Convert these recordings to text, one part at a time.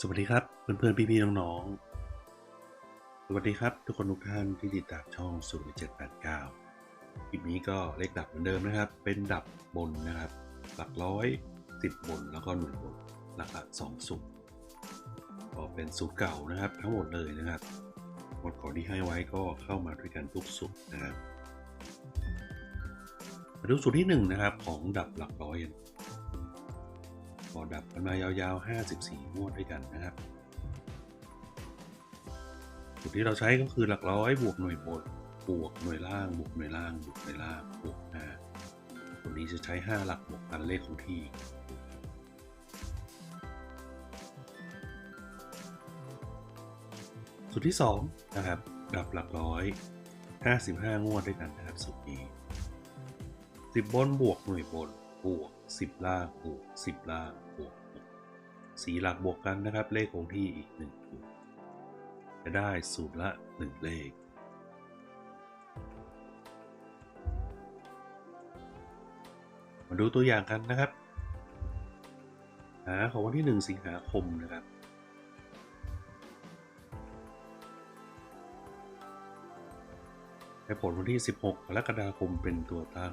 สวัสดีครับเพื่อนๆพี่ๆน้องๆ สวัสดีครับ ทุกคนทุกท่านที่ติดตามช่องสูตร789คลิปนี้ก็เลขดับเหมือนเดิมนะครับ เป็นดับบนนะครับ หลักร้อยสิบบนแล้วก็หนึ่งบนหลักละสองสูตรก็เป็นสูตรเก่านะครับ ทั้งหมดเลยนะครับหมดก่อนที่ให้ไว้ก็เข้ามาด้วยกันทุกสูตรนะครับมาดูสูตรที่หนึ่งนะครับของดับหลักร้อย กันพอดับกันมายาวๆ 54 งวดด้วยกันนะครับสูตรที่เราใช้ก็คือหลักร้อยบวกหน่วยบนบวกหน่วยล่างบวกหน่วยล่างบวกหน่วยล่างบวกห้าตัวนี้จะใช้ 5 หลักบวกกันเลขคงที่สูตรที่2นะครับดับหลักร้อย 55 งวดด้วยกันนะครับสูตรนี้ 10 บนบวกหน่วยบน บวก 10 ล่างบวก 10 ล่างบวก6สีหลักบวกกันนะครับ เลขคงที่อีก1ถูกจะได้สูตรละ 1 เลข มาดูตัวอย่างกันนะครับ หาของวันที่ 1 สิงหาคมนะครับให้ผลวันที่ 16กรกฎาคมเป็นตัวตั้ง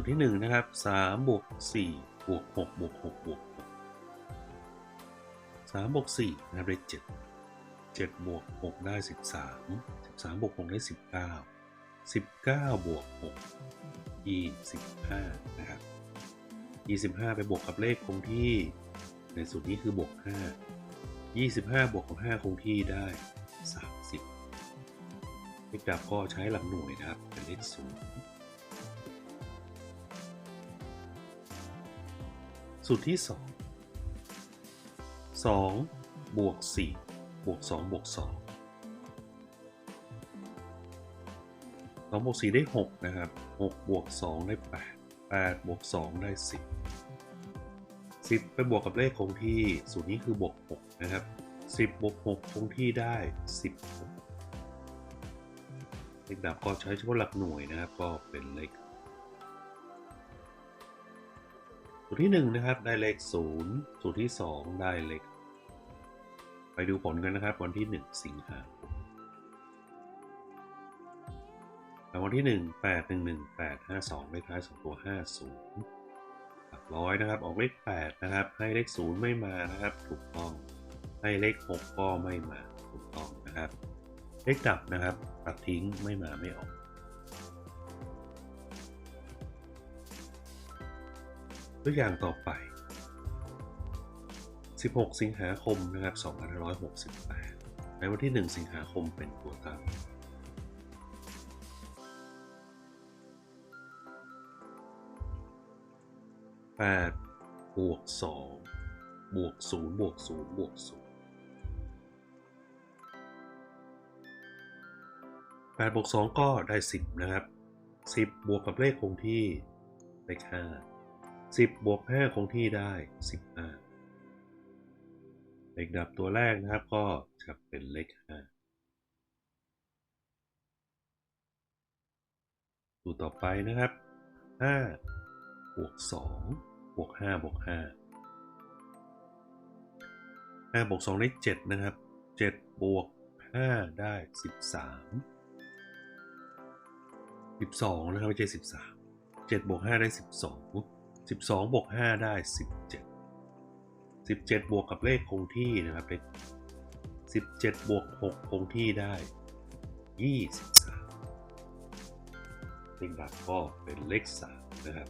สูตรที่1นะครับ3บวก4บวก6บวก6บวก6 3บวก4นะครับได้ 7 7บวก6ได้ 13 13บวก6ได้ 19 19บวก6 25นะครับ25 ไปบวกกับเลขคงที่ ในสูตรนี้คือบวก 5 25 บวกกับ 5 คงที่ได้ 30เลขดับก็ใช้หลักหน่วยนะครับเป็นเลขศูนย์ สูตรที่ 2 2บวก4บวก2บวก2 2บวก4ได้ 6 นะครับ 6 บวก 2 ได้ 8 8 บวก 2 ได้ 10 10 ไปบวกกับเลขคงที่ สูตรนี้คือบวก 6 นะครับ 10 บวก 6 คงที่ได้ 16เลขดับก็ใช้เฉพาะหลักหน่วยนะครับ ก็เป็นเลข สูตรที่1นะครับได้เลข0สูตรที่ 2 ได้เลขไปดูผลกันนะครับ วันที่ 1 สิงหาคมวัลที่ 1 8 1 1 8 5 2เลขท้าย2ตัว 50หลักร้อยนะครับออกเลข 8 นะครับ ให้เลข 0 ไม่มานะครับ ถูกต้อง ให้เลข 6 ก็ไม่มาถูกต้องนะครับ เลขดับนะครับ ตัดทิ้งไม่มาไม่ออก ตัวอย่างต่อไป 16 สิงหาคมนะครับ2568 ในวันที่ 1 สิงหาคมเป็นตัวตั้ง8บวก2บวก0บวก0บวก0 8บวก2ก็ได้10นะครับ10บบวกกับเลขคงที่เลข5 10 บวก 5 คงที่ได้ 15 เลขดับตัวแรกนะครับก็จะเป็นเลข 5 ดูต่อไปนะครับ 5 บวก 2 บวก 5 บวก5ห้าบวกสองได้เจ็ดนะครับเจ็ดบวกห้าได้สิบสามสิบสองนะครับไม่ใช่สิบสามเจ็ดบวกห้าได้สิ บสองสิบสองบวกห้าได้สิบเจ็ดสิบเจ็ดบวกกับเลขคงที่นะครับเลขสิบเจ็ดบวกหกคงที่ได้ยี่สิบสามเลขดับก็เป็นเลขสามนะครับ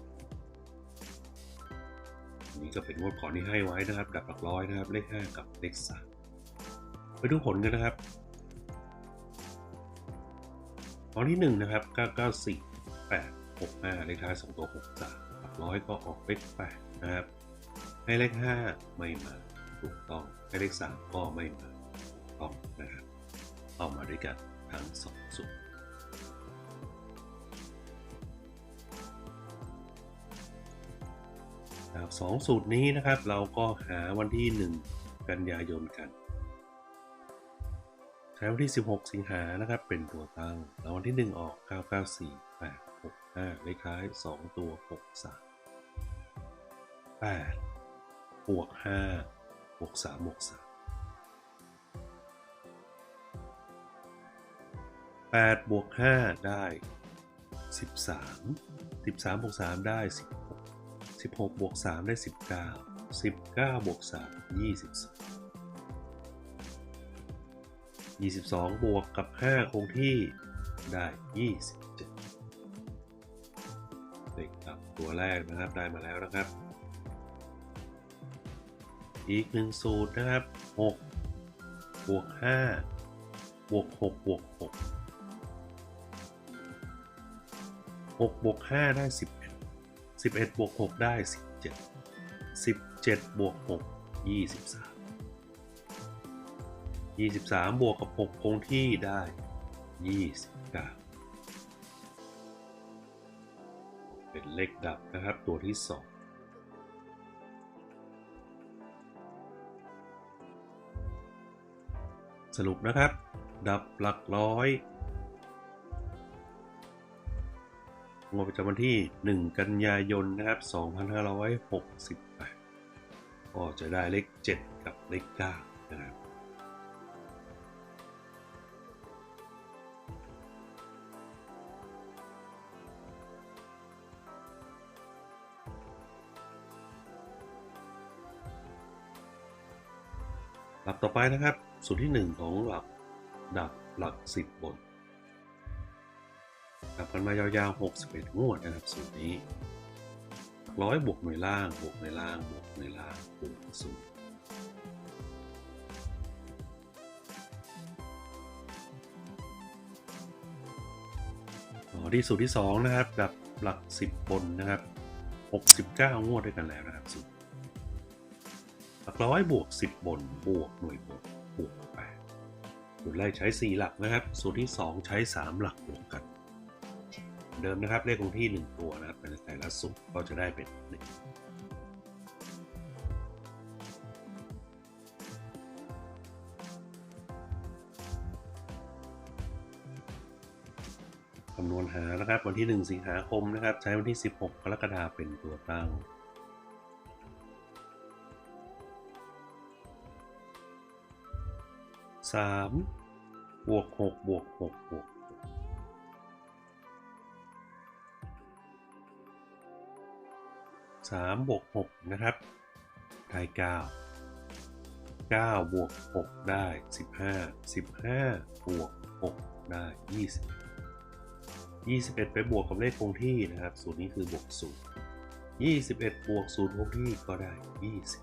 นนี้ก็เป็นงวดก่อนที่ให้ไว้นะครับดับหลักร้อยนะครับ เลขห้ากับเลขสามไปดูผลกันนะครับตอนที่หนึ่งนะครับเก้าเก้าสี่แปดหกห้าเลขท้ายสองตัวห กสามหลักร้อยก็ออกเลขแปดนะครับ ให้เลขห้าไม่มาถูกต้อง ให้เลขสามก็ไม่มาถูกต้องนะครับ เอามาด้วยกันทั้งสองสูตรสองสูตรนี้นะครับเราก็หาวันที่ 1 กันยายนกันใช้วันที่ 16 สิงหานะครับ เป็นตัวตั้งแล้ววันที่ 1 ออก 994 8 6 5 เลขท้าย 2 ตัว 6 3 8บวก5บวก3บวก3 8บวก5ได้ 13 13บวก3ได้ 16 16บวก3ได้ 19 19บวก3 22 22 บวกกับ 5 คงที่ได้ 27เลขตับตัวแรกนะครับ ได้มาแล้วนะครับ อีกหนึ่งสูตรนะครับ6บวก5บวก6บวก6 6บวก5ได้ 11 11บวก6ได้ 17 17บวก6 23 23บวกกับ6คงที่ได้ 29 เป็นเลขดับนะครับตัวที่ 2 สรุปนะครับ ดับหลักร้อยงวดประจำวันที่ 1 กันยายนนะครับ 2568 ก็จะได้เลข 7 กับเลข9นะครับ หลักต่อไปนะครับ สูตรที่ 1 ของหลักดับหลัก 10บนดับกันมายาวๆ 61 งวดนะครับสูตรนี้ร้อยบวกหน่วยล่างบวกหน่วยล่างบวกหน่วยล่างบวกศูนย์ต่อที่สูตรที่ 2 นะครับดับหลัก 10 บนนะครับ 69 งวดด้วยกันแล้วนะครับสูตรหลักร้อยบวก 10 บนบวกหน่วยบว สูตรแรกใช้ 4 หลักนะครับ สูตรที่ 2 ใช้ 3 หลักบวกกัน เดิมนะครับเลขคงที่ 1 ตัวนะครับในแต่ละสูตรก็จะได้เป็น1คำนวณหานะครับวันที่ 1 สิงหาคมนะครับ ใช้วันที่ 16 กรกฎาคมเป็นตัวตั้งสาม บวกหกบวกหกบวกสามบวกหกนะครับได้เก้าเก้าบวกหกได้สิบห้าสิบห้าบวกหกได้ยี่สิบยี่สิบเอ็ดไปบวกกับเลขคงที่นะครับศูนย์นี้คือบวกศูนย์ยี่สิบเอ็ดบวกศูนย์คงที่ก็ได้ยี่สิบ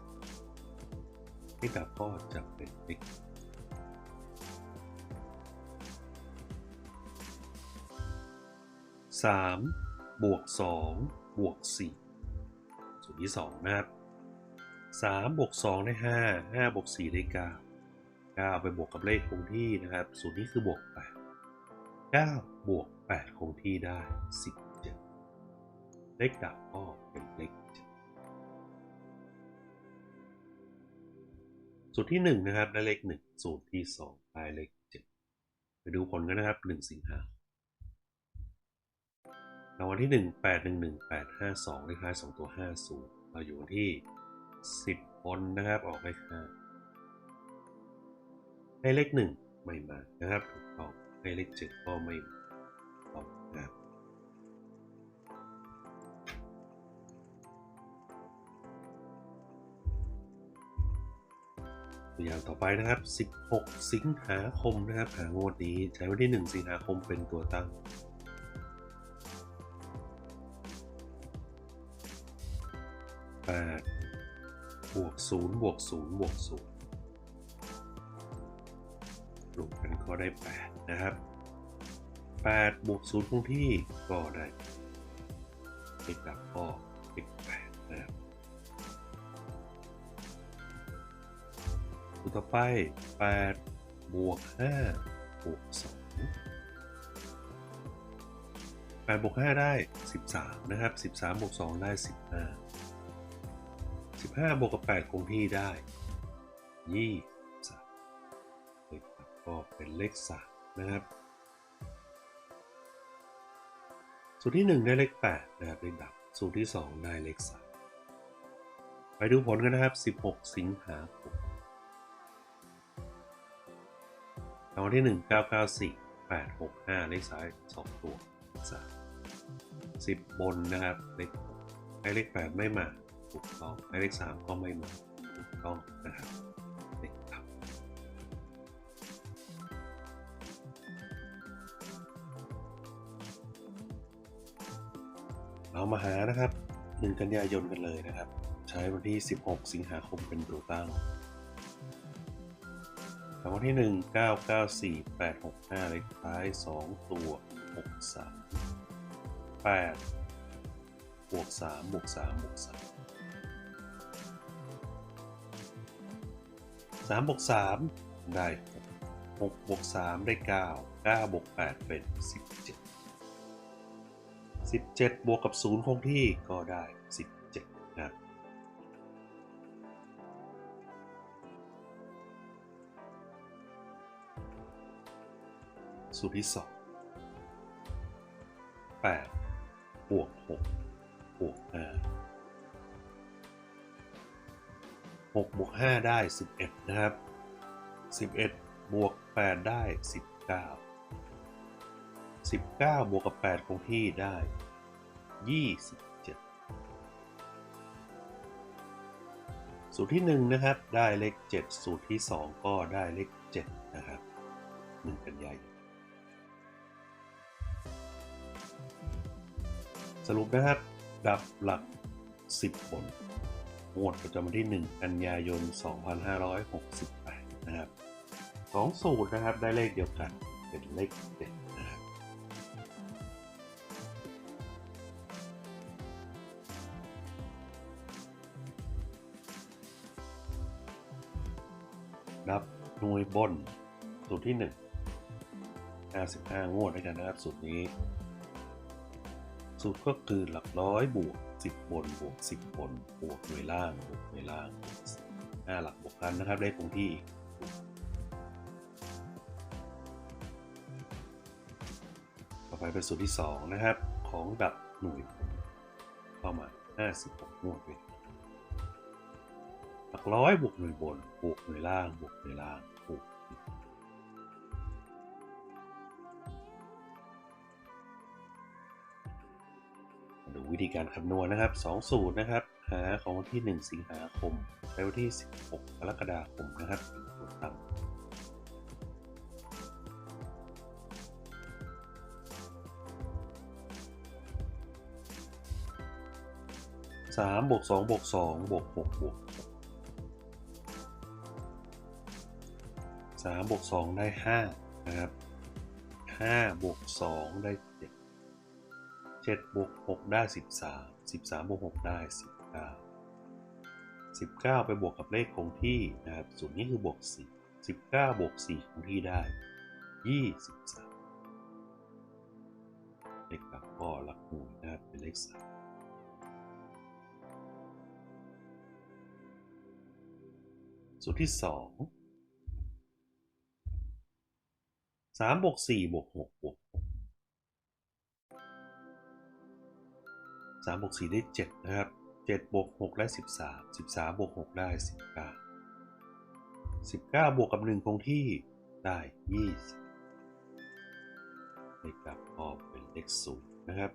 ให้ดับก็จะเป็นติ๊ก 3บวก2บวก4ส่วนที่2นะครับ3บวก2ได้ 5 5บวก4ได้ 9 9 ไปบวกกับเลขคงที่นะครับส่วนนี้คือบวก8 9บวก8คงที่ได้ 17 เลขดับก็เป็นเลขสูตรที่ 1 นะครับได้เลข 1 สูตรที่ 2 ได้เลข 7 ไปดูผลกันนะครับ 1 สิงหาคม รางวัลที่ 1 8 1 1 8 5 2เลขท้าย 2 ตัว 50 เราอยู่ที่ 10บนนะครับ ออกเลข5ให้เลขหนึ่งไม่มานะครับถูกต้องให้เลขเจ็ดก็ไม่มาถูกต้องนะครับตัวอย่างต่อไปนะครับ 16 สิงหาคมนะครับหางวดนี้ใช้วันที่ 1 สิงหาคมเป็นตัวตั้ง บวก0บวก0บวก0รวมกันก็ได้ 8 นะครับ 8 บวก0คงที่ก็ได้เลขดับก็เลข8นะครับูต่อไป 8 บวก 5 บวก 2 8 บวก 5 ได้ 13 นะครับ 13 บวก 2 ได้ 15 15บวกกับ8คงที่ได้23เลขดับก็เป็นเลข3นะครับสูตรที่ 1 ได้เลข8นะครับเลขดับสูตรที่ 2 ได้เลข3ไปดูผลกันนะครับ 16 สิงหาคมรางวัลที่หนึ่งเก้าเก้าสี่แปดหกห้าเลขซ้ายสองตัวสามสิบบนนะครับ เลขให้เลขแปดไม่มา ถูกต้องให้เลขสามก็ไม่เหมาถูกต้องนะครับเลขต่ำเรามาหานะครับหนึ่งกันยายนกันเลยนะครับ ใช้วันที่ 16 สิงหาคมเป็นตัวตั้งรางวัลที่หนึ่งเก้าเก้าสี่แปดหกห้าเลขท้ายสองตัวหกสามแปดบวกสามบวกสามบวกส 3บวก3ได้6 6บวก3ได้ 9 9บวก8เป็น 17 17 บวกกับ 0 คงที่ก็ได้ 17 นะสูตรที่ 2 8 บวก 6 6บวก5ได้ 11 นะครับ 11 บวก 8 ได้ 19 19 บวกกับ 8 คงที่ได้ 27 สูตรที่ 1 นะครับ ได้เลข 7 สูตรที่ 2 ก็ได้เลข 7 นะครับ 1 กันใหญ่สรุปนะครับ ดับหลัก 10 ผล งวดประจำวันที่ 1 กันยายน 2568 นะครับสองสูตรนะครับได้เลขเดียวกันเป็นเลขเด็ดนะครับนับหน่วยบนสูตรที่ 1 55 งวดด้วยกันนะครับสูตรนี้ สูตรก็คือหลักร้อยบวก10 บนบวก 10 บนบวกหน่วยล่างบวกหน่วยล่างบวกห้าหลักบวกกันนะครับ ได้คงที่ต่อไปเป็นสูตรที่ 2 นะครับ ของดับหน่วยเข้ามา 56งวดเลยหลักร้อยบวกหน่วยบนบวกหน่วยล่างบวกหน่วยล่าง วิธีการคำนวณนะครับ2สูตรนะครับ หาของวันที่ 1 สิงหาคมไปวันที่ 16กรกฎาคมนะครับเป็นตัวตั้งสามบวกสองบวกสองบวกหกบวกสามบวกสองได้ห้านะครับห้าบวกสองได้ เจ็ดบวกหกได้สิบสามสิบสามบวกหกได้สิบเก้าสิบเก้าไปบวกกับเลขคงที่นะครับส่วนนี้คือบวกสี่สิบเก้าบวกสี่คงที่ได้ยี่สิบสามเลขหลักก็หลักหน่วยนะครับเป็นเลขสามสูตรที่สองสามบวกสี่บวกหกบวก หกสามบวกสี่ได้เจ็ดนะครับเจ็ดบวกหกได้สิบสามสิบสามบวกหกได้สิบเก้าสิบเก้าบวกกับหนึ่งคงที่ได้ยี่สิบเลขดับก็เป็นเลขศูนย์นะครับ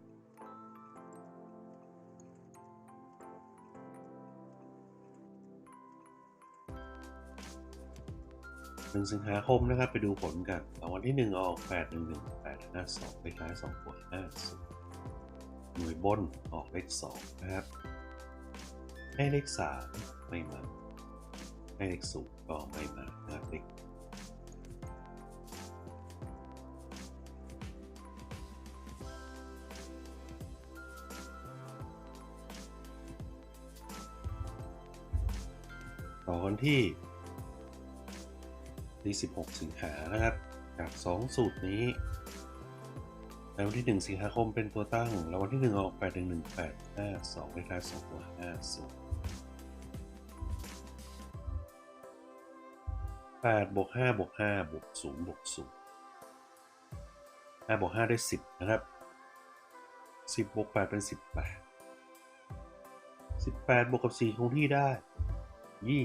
หนึ่งสิงหาคมนะครับ ไปดูผลกันวัลที่หนึ่งออกแปดหนึ่งหนึ่งแปดห้าสองเลขท้ายสองตัวห้าศูนย์ หน่วยบนออกเลขสองนะครับ ให้เลขสามไม่มา ให้เลขศูนย์ก็ไม่มานะครับเลขต่อกันที่ที่16 สิงหานะครับ จาก 2 สูตรนี้ ในวันที่ 1 สิงหาคมเป็นตัวตั้งแล้ววันที่ 1 ออก 8 1 1 8 5 2เลขท้าย2ตัว 50 8บวก5บวก5บวก0บวก0 5บวก5ได้ 10 นะครับ 10บวก8เป็น 18 18บวกกับ 4 คงที่ได้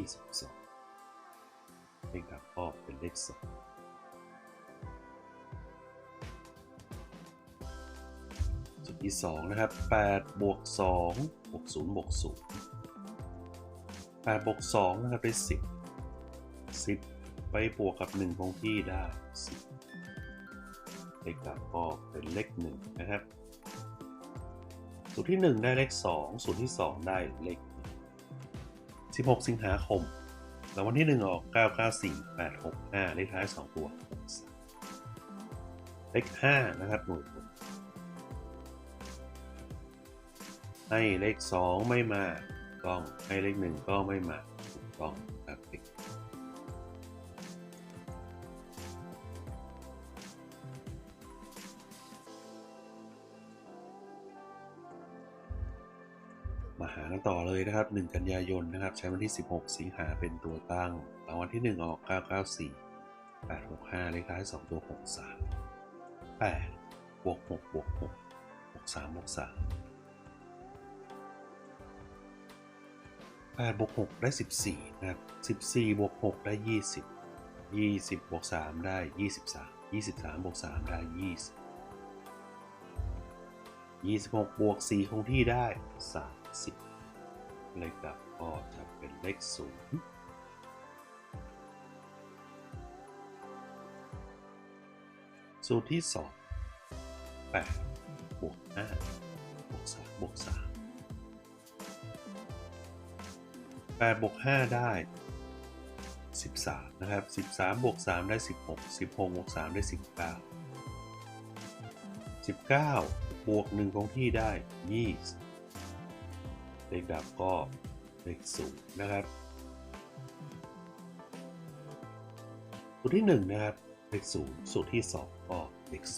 22เลขดับออกเป็นเลข2 มี2นะครับ8บวก2บวก0บวก0 8บวก2นะครับได้ 10 10 ไปบวกกับ 1 ของที่ได้ 10 เลขกลับก็เป็นเลข1นะครับ สูตรที่ 1 ได้เลข 2 สูตรที่ 2 ได้เลข 16 สิงหาคมแล้ววันที่ 1 ออก 994 865 เลขท้าย 2 ตัว เลข5นะครับหน่ว ให้เลข 2 ไม่มากต้องให้เลข 1 ก็ไม่มาถูกต้องครับเลขมาหากันต่อเลยนะครับ 1 กันยายนนะครับ ใช้วันที่ 16 สิงหาเป็นตัวตั้งรางวัลที่ 1 ออก 994 865 เลขท้าย 2 ตัว 63 8บวก6บวก6บวก3บวก3 8บวก6ได้ 14 นะครับ 14 บวก 6 ได้ 20 20 บวก 3 ได้ 23 23 บวก 3 ได้ 20 26 บวก 4 คงที่ได้ 30 เลขดับก็จะเป็นเลข0สูตรที่ 2 8 บวก 5 บวก 3 บวก 3 8บวก5ได้ 13 นะครับ 13บวก3ได้ 16 16บวก3ได้ 19 19 บวก1คงที่ได้ 20 เลขดับก็เลข0นะครับสูตรที่ 1 นะครับ เลข0สูตรที่ 2 ก็เลข0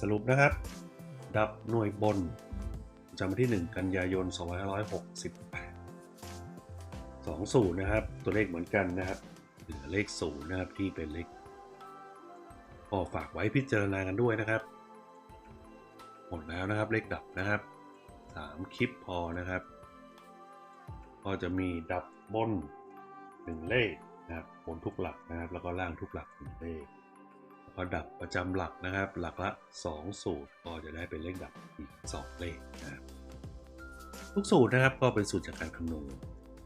สรุปนะครับ ดับหน่วยบนประจำวันที่ 1 กันยายน 2568 2สูตรนะครับ ตัวเลขเหมือนกันนะครับเหลือเลข 0 นะครับที่เป็นเลขก็ฝากไว้พิจารณากันด้วยนะครับ หมดแล้วนะครับเลขดับนะครับ 3 คลิปพอนะครับ ก็จะมีดับบน 1 เลขนะครับบนทุกหลักนะครับ แล้วก็ล่างทุกหลัก1เลข พอดับประจำหลักนะครับ หลักละ 2 สูตรก็จะได้เป็นเลขดับอีก 2 เลขนะครับทุกสูตรนะครับก็เป็นสูตรจากการคำนวณ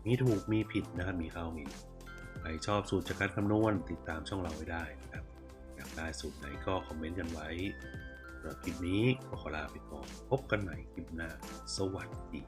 มีถูกมีผิดนะครับมีเข้ามีใครชอบสูตรจากการคำนวณติดตามช่องเราไว้ได้นะครับอยากได้สูตรไหนก็คอมเมนต์กันไว้สำหรับคลิปนี้ก็ขอลาไปก่อนพบกันใหม่คลิปหน้า สวัสดี